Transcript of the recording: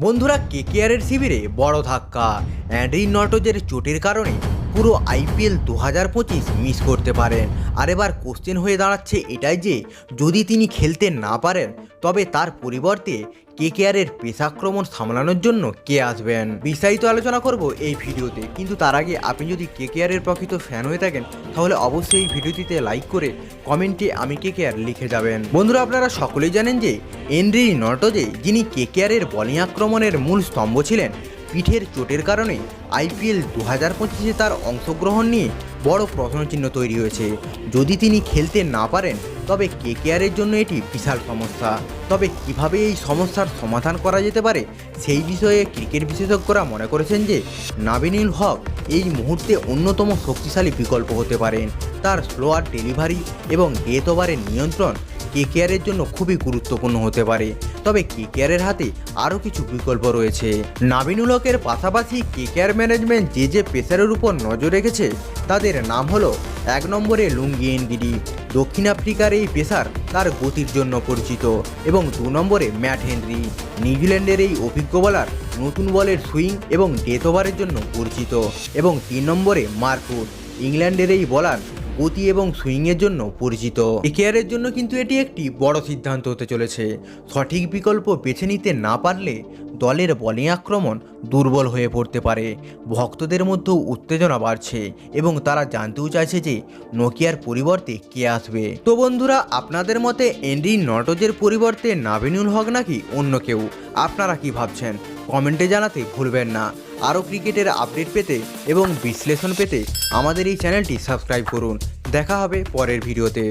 বন্ধুরা কেকেআরের শিবিরে বড় ধাক্কা? অ্যান্ড্রি নটজের চোটের কারণে পুরো আইপিএল দু হাজার পঁচিশ মিস করতে পারেন। আর এবার কোশ্চেন হয়ে দাঁড়াচ্ছে এটাই যে, যদি তিনি খেলতে না পারেন, তবে তার পরিবর্তে কে কেকেআরের পেশাক্রমণ সামলানোর জন্য কে আসবেন? বিস্তারিত আলোচনা করব এই ভিডিওতে। কিন্তু তার আগে আপনি যদি কে কেকেআরের প্রকৃত ফ্যান হয়ে থাকেন, তাহলে অবশ্যই এই ভিডিওটিতে লাইক করে কমেন্টে আমি কে কেকেআর লিখে যাবেন। বন্ধুরা, আপনারা সকলেই জানেন যে এনরি নটজে, যিনি কে কেকেআরের বলিং আক্রমণের মূল স্তম্ভ ছিলেন পিঠের চোটের কারণে আইপিএল দু হাজার পঁচিশে তার অংশগ্রহণ নিয়ে বড় প্রশ্নচিহ্ন তৈরি হয়েছে। যদি তিনি খেলতে না পারেন, তবে কে কেকেআরের জন্য এটি বিশাল সমস্যা। তবে কীভাবে এই সমস্যার সমাধান করা যেতে পারে, সেই বিষয়ে ক্রিকেট বিশেষজ্ঞরা মনে করেছেন যে নাবিনুল হক এই মুহূর্তে অন্যতম শক্তিশালী বিকল্প হতে পারেন। তার স্লোয়ার ডেলিভারি এবং ডেথ ওভারের নিয়ন্ত্রণ কেকেআরের জন্য খুবই গুরুত্বপূর্ণ হতে পারে। তবে কেকেআরের হাতে আরও কিছু বিকল্প রয়েছে। নাবিনুল হকের পাশাপাশি কেকেআর ম্যানেজমেন্ট যে যে পেশারের উপর নজর রেখেছে, তাদের নাম হলো এক নম্বরে লুঙ্গি এনগিডি দক্ষিণ আফ্রিকার এই পেশার তার গতির জন্য পরিচিত, এবং দু নম্বরে ম্যাট হেনরি, নিউজিল্যান্ডের এই অভিজ্ঞ বলার নতুন বলের সুইং এবং ডেথ ওভারের জন্য পরিচিত, এবং তিন নম্বরে মার্কুট ইংল্যান্ডের এই বলার গতি এবং সুইংয়ের জন্য পরিচিত। কেয়ারের জন্য কিন্তু এটি একটি বড় সিদ্ধান্ত হতে চলেছে। সঠিক বিকল্প বেছে নিতে না পারলে দলের বলিং আক্রমণ দুর্বল হয়ে পড়তে পারে। ভক্তদের মধ্যেও উত্তেজনা বাড়ছে এবং তারা জানতেও চাইছে যে নোকিয়ার পরিবর্তে কে আসবে। তো বন্ধুরা, আপনাদের মতে এনডি নটজের পরিবর্তে নাভিনুল হক নাকি অন্য কেউ? আপনারা কি ভাবছেন? কমেন্টে জানাতে ভুলবেন না। আরও ক্রিকেটের আপডেট পেতে এবং বিশ্লেষণ পেতে আমাদের এই চ্যানেলটি সাবস্ক্রাইব করুন। দেখা হবে পরের ভিডিওতে।